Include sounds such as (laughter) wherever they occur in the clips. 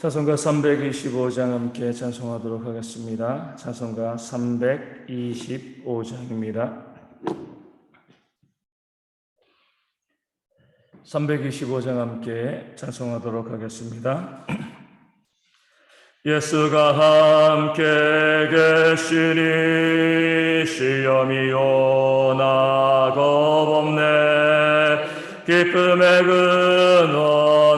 찬송가 325장 함께 찬송하도록 하겠습니다. 찬송가 325장입니다. 325장 함께 찬송하도록 하겠습니다. (clears throat) 예수가 함께 계시니 시험이 오나 겁없네 기쁨의 근원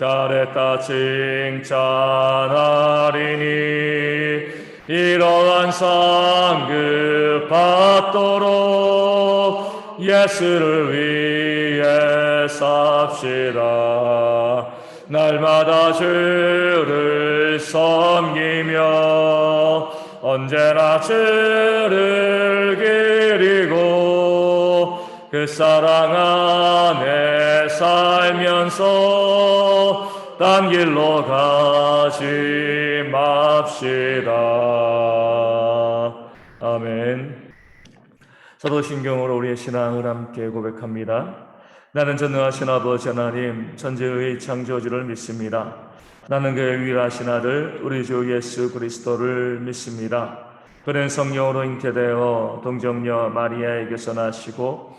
잘했다 칭찬하리니 이러한 상급 받도록 예수를 위해 삽시다. 날마다 주를 섬기며 언제나 주를 기리고 그 사랑 안에 살면서 딴 길로 가지 맙시다. 아멘. 사도신경으로 우리의 신앙을 함께 고백합니다. 나는 전능하신 아버지 하나님 천지의 창조주를 믿습니다. 나는 그의 유일하신 아들 우리 주 예수 그리스도를 믿습니다. 그는 성령으로 잉태되어 동정녀 마리아에게서 나시고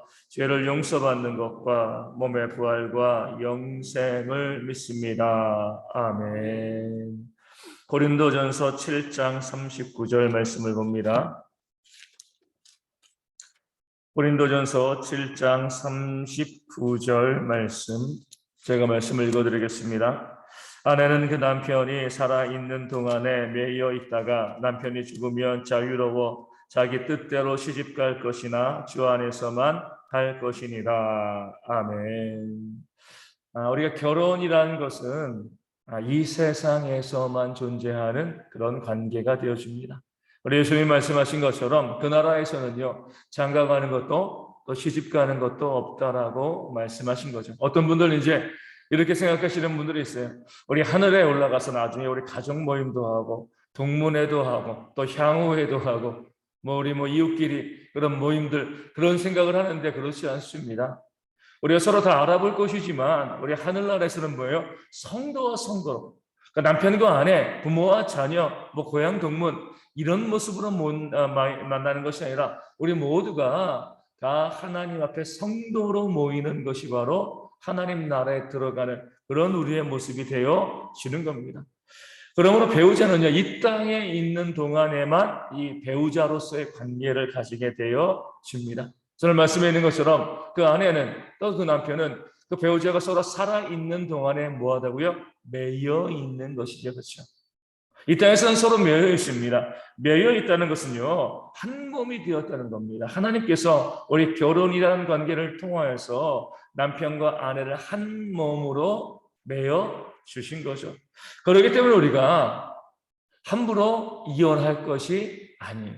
죄를 용서받는 것과 몸의 부활과 영생을 믿습니다. 아멘. 고린도전서 7장 39절 말씀을 봅니다. 고린도전서 7장 39절 말씀 제가 말씀을 읽어 드리겠습니다. 아내는 그 남편이 살아 있는 동안에 매여 있다가 남편이 죽으면 자유로워 자기 뜻대로 시집 갈 것이나 주 안에서만 할 것이니라. 아멘. 아, 우리가 결혼이라는 것은 아, 이 세상에서만 존재하는 그런 관계가 되어줍니다. 우리 예수님 말씀하신 것처럼 그 나라에서는요 장가 가는 것도 또 시집 가는 것도 없다라고 말씀하신 거죠. 어떤 분들은 이제 이렇게 생각하시는 분들이 있어요. 우리 하늘에 올라가서 나중에 우리 가족 모임도 하고 동문회도 하고 또 향후회도 하고 뭐 우리 뭐 이웃끼리 그런 모임들 그런 생각을 하는데 그렇지 않습니다. 우리가 서로 다 알아볼 것이지만 우리 하늘나라에서는 뭐예요? 성도와 성도, 그러니까 남편과 아내, 부모와 자녀, 뭐 고향 동문 이런 모습으로 못, 아, 만나는 것이 아니라 우리 모두가 다 하나님 앞에 성도로 모이는 것이 바로 하나님 나라에 들어가는 그런 우리의 모습이 되어 지는 겁니다. 그러므로 배우자는요, 이 땅에 있는 동안에만 이 배우자로서의 관계를 가지게 되어 집니다. 저는 말씀해 있는 것처럼 그 아내는 또 그 남편은 그 배우자가 서로 살아 있는 동안에 뭐 하다고요? 매여 있는 것이죠, 그렇죠? 이 땅에서는 서로 매여 있습니다. 매여 있다는 것은요, 한 몸이 되었다는 겁니다. 하나님께서 우리 결혼이라는 관계를 통하여서 남편과 아내를 한 몸으로 매여 주신 거죠. 그렇기 때문에 우리가 함부로 이혼할 것이 아니에요.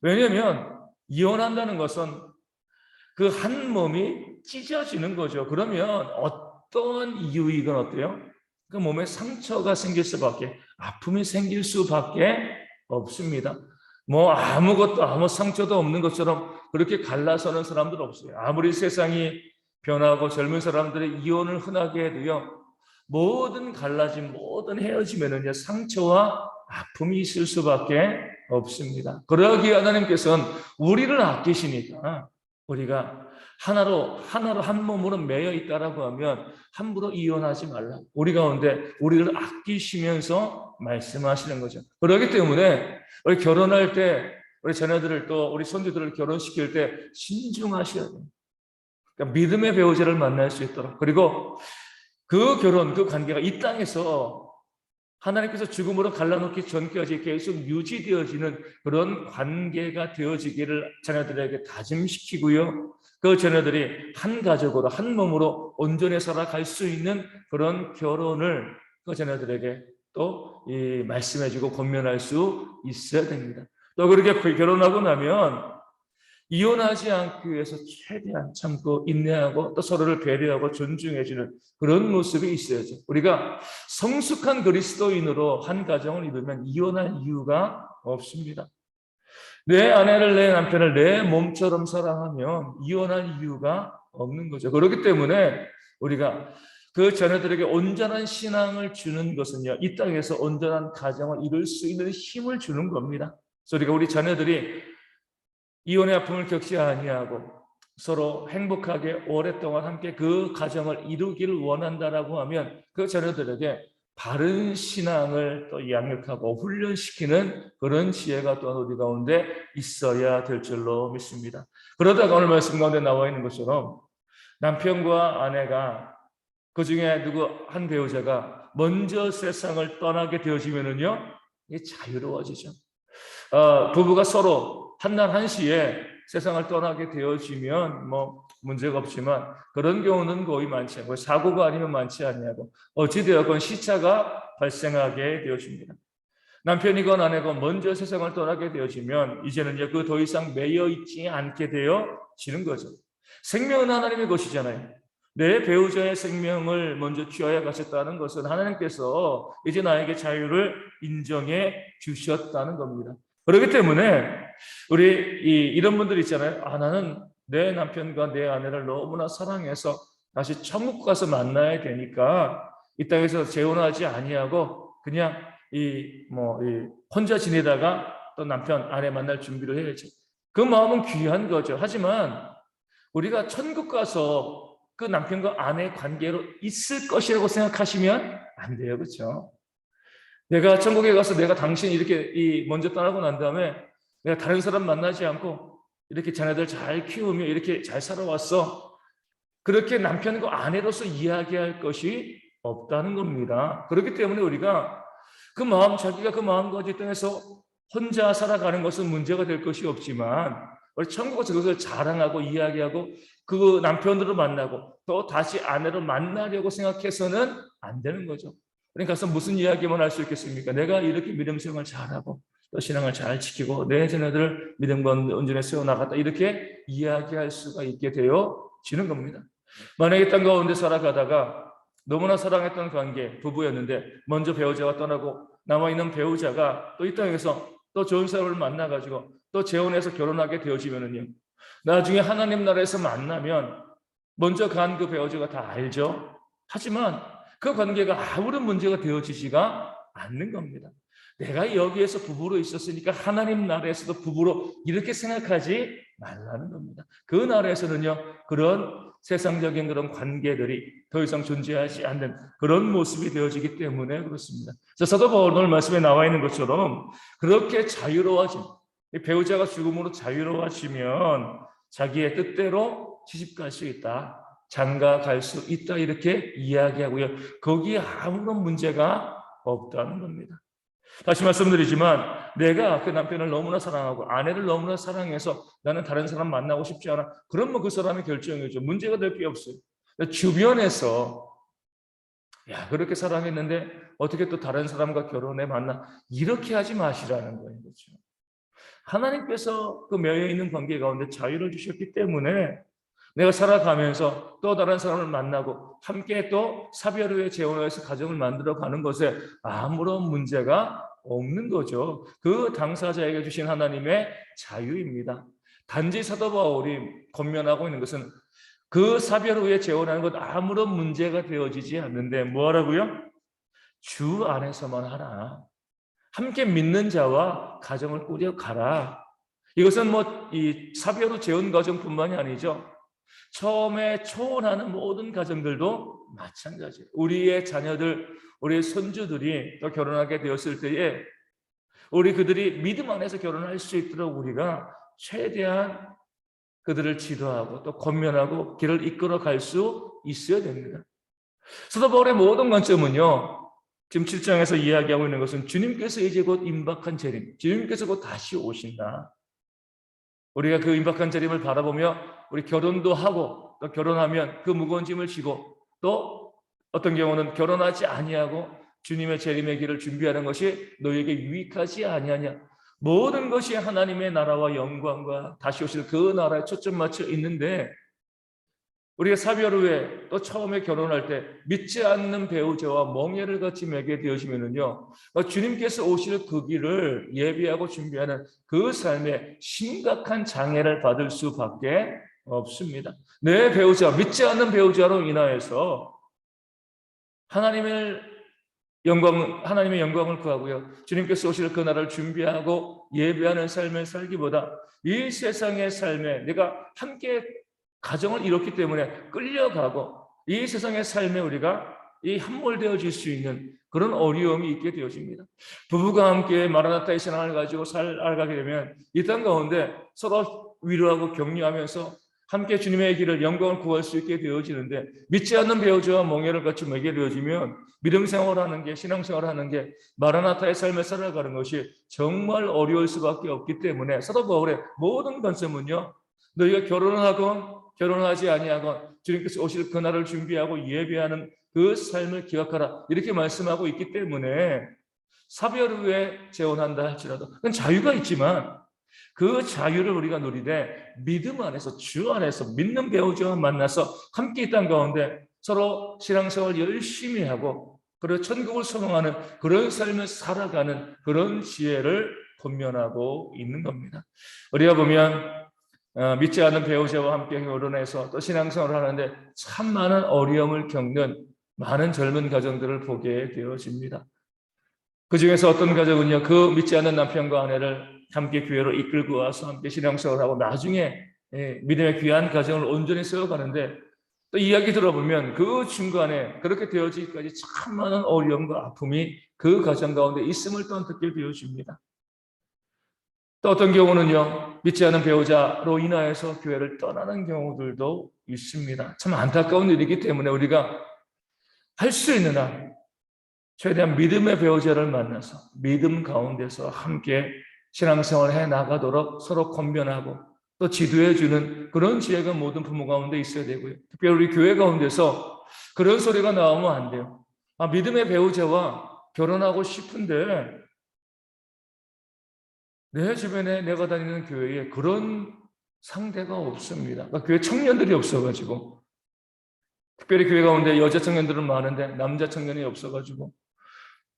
왜냐하면 이혼한다는 것은 그 한 몸이 찢어지는 거죠. 그러면 어떤 이유이건 어때요? 그 몸에 상처가 생길 수밖에, 아픔이 생길 수밖에 없습니다. 뭐 아무것도 아무 상처도 없는 것처럼 그렇게 갈라서는 사람들 없어요. 아무리 세상이 변하고 젊은 사람들의 이혼을 흔하게 해도요. 모든 갈라짐, 모든 헤어짐에는요 상처와 아픔이 있을 수밖에 없습니다. 그러기에 하나님께서는 우리를 아끼시니까 우리가 하나로 하나로 한 몸으로 매여 있다라고 하면 함부로 이혼하지 말라. 우리 가운데 우리를 아끼시면서 말씀하시는 거죠. 그렇기 때문에 우리 결혼할 때 우리 자녀들을 또 우리 손주들을 결혼시킬 때 신중하셔야 돼요. 그러니까 믿음의 배우자를 만날 수 있도록 그리고 그 결혼 그 관계가 이 땅에서 하나님께서 죽음으로 갈라놓기 전까지 계속 유지되어지는 그런 관계가 되어지기를 자녀들에게 다짐시키고요. 그 자녀들이 한 가족으로 한 몸으로 온전히 살아갈 수 있는 그런 결혼을 그 자녀들에게 또이 말씀해주고 권면할 수 있어야 됩니다. 또 그렇게 결혼하고 나면 이혼하지 않기 위해서 최대한 참고 인내하고 또 서로를 배려하고 존중해주는 그런 모습이 있어야죠. 우리가 성숙한 그리스도인으로 한 가정을 이루면 이혼할 이유가 없습니다. 내 아내를 내 남편을 내 몸처럼 사랑하면 이혼할 이유가 없는 거죠. 그렇기 때문에 우리가 그 자녀들에게 온전한 신앙을 주는 것은요, 이 땅에서 온전한 가정을 이룰 수 있는 힘을 주는 겁니다. 그래서 우리가 우리 자녀들이 이혼의 아픔을 겪지 아니하고 서로 행복하게 오랫동안 함께 그 가정을 이루기를 원한다라고 하면 그 자녀들에게 바른 신앙을 또 양육하고 훈련시키는 그런 지혜가 또한 우리 가운데 있어야 될 줄로 믿습니다. 그러다가 오늘 말씀 가운데 나와 있는 것처럼 남편과 아내가 그 중에 누구 한 배우자가 먼저 세상을 떠나게 되어지면은요, 이게 자유로워지죠. 어, 부부가 서로 한날 한시에 세상을 떠나게 되어지면 뭐 문제가 없지만 그런 경우는 거의 많지 않고 사고가 아니면 많지 않냐고 어찌되었건 시차가 발생하게 되어집니다. 남편이건 아내건 먼저 세상을 떠나게 되어지면 이제는 그 더 이상 매여 있지 않게 되어지는 거죠. 생명은 하나님의 것이잖아요. 내 배우자의 생명을 먼저 취하여 가셨다는 것은 하나님께서 이제 나에게 자유를 인정해 주셨다는 겁니다. 그렇기 때문에 우리 이, 이런 분들 있잖아요. 아 나는 내 남편과 내 아내를 너무나 사랑해서 다시 천국 가서 만나야 되니까 이 땅에서 재혼하지 아니하고 그냥 이 뭐 이 혼자 지내다가 또 남편 아내 만날 준비를 해야지. 그 마음은 귀한 거죠. 하지만 우리가 천국 가서 그 남편과 아내 관계로 있을 것이라고 생각하시면 안 돼요. 그렇죠? 내가 천국에 가서 내가 당신 이렇게 이 먼저 떠나고 난 다음에 내가 다른 사람 만나지 않고 이렇게 자녀들 잘 키우며 이렇게 잘 살아왔어. 그렇게 남편과 아내로서 이야기할 것이 없다는 겁니다. 그렇기 때문에 우리가 그 마음, 자기가 그 마음가짐 통해서 혼자 살아가는 것은 문제가 될 것이 없지만 우리 천국에서 그것을 자랑하고 이야기하고 그 남편으로 만나고 또 다시 아내로 만나려고 생각해서는 안 되는 거죠. 그러니까 가서 무슨 이야기만 할 수 있겠습니까? 내가 이렇게 믿음 생활 잘하고 또 신앙을 잘 지키고 내 자녀들을 믿음과 온전히 세워나갔다 이렇게 이야기할 수가 있게 되어지는 겁니다. 만약에 땅 가운데 살아가다가 너무나 사랑했던 관계 부부였는데 먼저 배우자가 떠나고 남아있는 배우자가 또 이 땅에서 또 좋은 사람을 만나가지고 또 재혼해서 결혼하게 되어지면은요 나중에 하나님 나라에서 만나면 먼저 간 그 배우자가 다 알죠. 하지만 그 관계가 아무런 문제가 되어지지가 않는 겁니다. 내가 여기에서 부부로 있었으니까 하나님 나라에서도 부부로 이렇게 생각하지 말라는 겁니다. 그 나라에서는요, 그런 세상적인 그런 관계들이 더 이상 존재하지 않는 그런 모습이 되어지기 때문에 그렇습니다. 자, 사도 바울 오늘 말씀에 나와 있는 것처럼 그렇게 자유로워짐, 이 배우자가 죽음으로 자유로워지면 자기의 뜻대로 시집 갈 수 있다. 장가 갈 수 있다. 이렇게 이야기하고요. 거기에 아무런 문제가 없다는 겁니다. 다시 말씀드리지만 내가 그 남편을 너무나 사랑하고 아내를 너무나 사랑해서 나는 다른 사람 만나고 싶지 않아. 그러면 그 사람의 결정이죠. 문제가 될 게 없어요. 주변에서 야 그렇게 사랑했는데 어떻게 또 다른 사람과 결혼해 만나 이렇게 하지 마시라는 거예요. 그렇죠? 하나님께서 그 매여 있는 관계 가운데 자유를 주셨기 때문에 내가 살아가면서 또 다른 사람을 만나고 함께 또 사별 후에 재혼해서 가정을 만들어 가는 것에 아무런 문제가 없는 거죠. 그 당사자에게 주신 하나님의 자유입니다. 단지 사도 바울이 권면하고 있는 것은 그 사별 후에 재혼하는 것 아무런 문제가 되어지지 않는데 뭐 하라고요? 주 안에서만 하라. 함께 믿는 자와 가정을 꾸려 가라. 이것은 뭐 이 사별 후 재혼 가정뿐만이 아니죠. 처음에 초혼하는 모든 가정들도 마찬가지예요. 우리의 자녀들, 우리의 손주들이 또 결혼하게 되었을 때에 우리 그들이 믿음 안에서 결혼할 수 있도록 우리가 최대한 그들을 지도하고 또 권면하고 길을 이끌어 갈 수 있어야 됩니다. 사도 바울의 모든 관점은요. 지금 7장에서 이야기하고 있는 것은 주님께서 이제 곧 임박한 재림, 주님께서 곧 다시 오신다. 우리가 그 임박한 재림을 바라보며 우리 결혼도 하고 또 결혼하면 그 무거운 짐을 지고 또 어떤 경우는 결혼하지 아니하고 주님의 재림의 길을 준비하는 것이 너에게 유익하지 아니하냐. 모든 것이 하나님의 나라와 영광과 다시 오실 그 나라에 초점 맞춰 있는데 우리가 사별 후에 또 처음에 결혼할 때 믿지 않는 배우자와 멍해를 같이 매게 되어지면은요 주님께서 오실 그 길을 예비하고 준비하는 그 삶에 심각한 장애를 받을 수밖에 없습니다. 내 배우자 믿지 않는 배우자로 인하여서 하나님을 영광 하나님의 영광을 구하고요. 주님께서 오실 그 나라를 준비하고 예배하는 삶을 살기보다 이 세상의 삶에 내가 함께 가정을 이뤘기 때문에 끌려가고 이 세상의 삶에 우리가 이 함몰되어질 수 있는 그런 어려움이 있게 되어집니다. 부부가 함께 마라나타의 신앙을 가지고 살아가게 되면 이 땅 가운데 서로 위로하고 격려하면서 함께 주님의 길을 영광을 구할 수 있게 되어지는데 믿지 않는 배우자와 멍해를 같이 매게 되어지면 믿음 생활하는 게 신앙 생활하는 게 마라나타의 삶을 살아가는 것이 정말 어려울 수밖에 없기 때문에 사도 바울의 모든 관점은요 너희가 결혼하건 결혼하지 아니하건 주님께서 오실 그날을 준비하고 예배하는 그 삶을 기억하라. 이렇게 말씀하고 있기 때문에 사별 후에 재혼한다 할지라도 그건 자유가 있지만 그 자유를 우리가 누리되 믿음 안에서 주 안에서 믿는 배우자와 만나서 함께 있던 가운데 서로 신앙생활 열심히 하고 그리고 천국을 소망하는 그런 삶을 살아가는 그런 지혜를 권면하고 있는 겁니다. 우리가 보면 어, 믿지 않는 배우자와 함께 결혼해서 또 신앙생활을 하는데 참 많은 어려움을 겪는 많은 젊은 가정들을 보게 되어집니다. 그 중에서 어떤 가정은요, 그 믿지 않는 남편과 아내를 함께 교회로 이끌고 와서 함께 신앙생활을 하고 나중에 예, 믿음의 귀한 가정을 온전히 세워가는데 또 이야기 들어보면 그 중간에 그렇게 되어지기까지 참 많은 어려움과 아픔이 그 가정 가운데 있음을 또한 듣게 되어집니다. 또 어떤 경우는요, 믿지 않은 배우자로 인하여서 교회를 떠나는 경우들도 있습니다. 참 안타까운 일이기 때문에 우리가 할 수 있는 한 최대한 믿음의 배우자를 만나서 믿음 가운데서 함께 신앙생활을 해 나가도록 서로 권변하고 또 지도해 주는 그런 지혜가 모든 부모 가운데 있어야 되고요. 특별히 우리 교회 가운데서 그런 소리가 나오면 안 돼요. 아, 믿음의 배우자와 결혼하고 싶은데 내 주변에 내가 다니는 교회에 그런 상대가 없습니다. 그러니까 교회 청년들이 없어가지고 특별히 교회 가운데 여자 청년들은 많은데 남자 청년이 없어가지고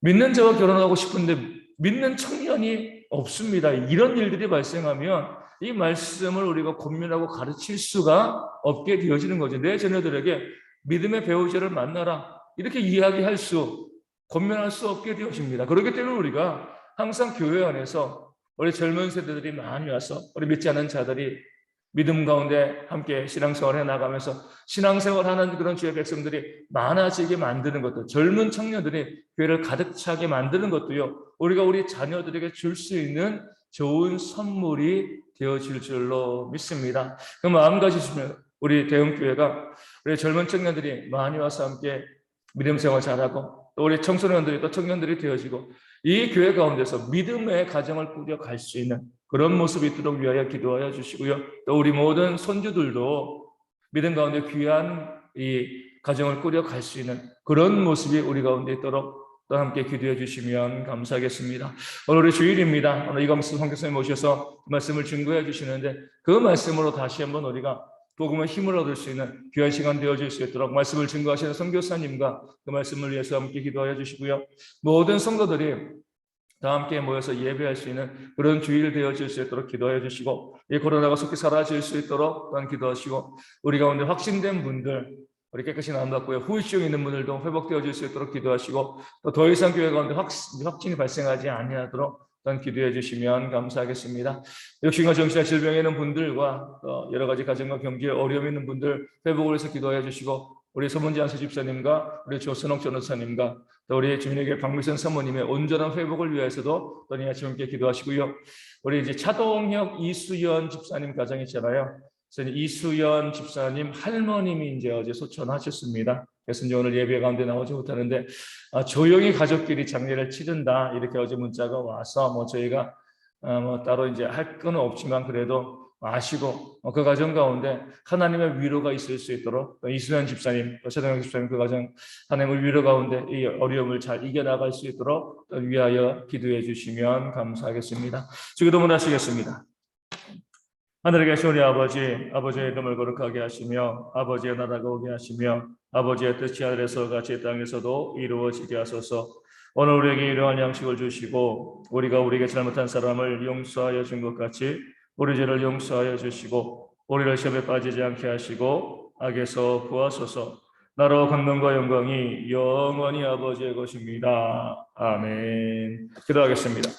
믿는 자와 결혼하고 싶은데 믿는 청년이 없습니다. 이런 일들이 발생하면 이 말씀을 우리가 고민하고 가르칠 수가 없게 되어지는 거죠. 내 자녀들에게 믿음의 배우자를 만나라 이렇게 이야기할 수, 권면할 수 없게 되어집니다. 그렇기 때문에 우리가 항상 교회 안에서 우리 젊은 세대들이 많이 와서 우리 믿지 않은 자들이 믿음 가운데 함께 신앙생활 해 나가면서 신앙생활 하는 그런 주의 백성들이 많아지게 만드는 것도 젊은 청년들이 교회를 가득 차게 만드는 것도요. 우리가 우리 자녀들에게 줄 수 있는 좋은 선물이 되어질 줄로 믿습니다. 그 마음 가지시면 우리 대형교회가 우리 젊은 청년들이 많이 와서 함께 믿음 생활 잘하고 또 우리 청소년들이 또 청년들이 되어지고 이 교회 가운데서 믿음의 가정을 꾸려 갈 수 있는 그런 모습이 있도록 위하여 기도하여 주시고요. 또 우리 모든 손주들도 믿음 가운데 귀한 이 가정을 꾸려 갈 수 있는 그런 모습이 우리 가운데 있도록 또 함께 기도해 주시면 감사하겠습니다. 오늘 우리 주일입니다. 오늘 이광수 성교사님 모셔서 말씀을 증거해 주시는데 그 말씀으로 다시 한번 우리가 복음의 힘을 얻을 수 있는 귀한 시간 되어질 수 있도록 말씀을 증거하시는 선교사님과 그 말씀을 위해서 함께 기도하여 주시고요. 모든 성도들이 다 함께 모여서 예배할 수 있는 그런 주일 되어질 수 있도록 기도해 주시고 이 코로나가 속히 사라질 수 있도록 또한 기도하시고 우리 가운데 확신된 분들 우리 깨끗이 나온다고요. 후유증 있는 분들도 회복되어질 수 있도록 기도하시고 또 더 이상 교회 가운데 확, 확진이 발생하지 아니하도록 또한 기도해 주시면 감사하겠습니다. 역시나 정신과 질병 있는 분들과 또 여러 가지 가정과 경기에 어려움 있는 분들 회복을 위해서 기도해 주시고 우리 서문지 안수 집사님과 우리 조선옥 전도사님과 또 우리 주민에게 박미선 사모님의 온전한 회복을 위해서도 또이 아침 함께 기도하시고요. 우리 이제 차동혁 이수연 집사님 가정 있잖아요. 그래서 이수연 집사님 할머님이 이제 어제 소천하셨습니다. 그래서 이제 오늘 예배 가운데 나오지 못하는데 아, 조용히 가족끼리 장례를 치른다 이렇게 어제 문자가 와서 뭐 저희가 어, 뭐 따로 이제 할 건 없지만 그래도 아시고 어, 그 가정 가운데 하나님의 위로가 있을 수 있도록 또 이수연 집사님, 또 최동영 집사님 그 가정 하나님의 위로 가운데 이 어려움을 잘 이겨나갈 수 있도록 또 위하여 기도해 주시면 감사하겠습니다. 주기도문 하시겠습니다. 하늘에 계신 우리 아버지, 아버지의 이름을 거룩하게 하시며 아버지의 나라가 오게 하시며 아버지의 뜻이 하늘에서 같이 땅에서도 이루어지게 하소서. 오늘 우리에게 이러한 양식을 주시고 우리가 우리에게 잘못한 사람을 용서하여 준 것 같이 우리 죄를 용서하여 주시고 우리를 시험에 빠지지 않게 하시고 악에서 구하소서. 나로 강명과 영광이 영원히 아버지의 것입니다. 아멘. 기도하겠습니다.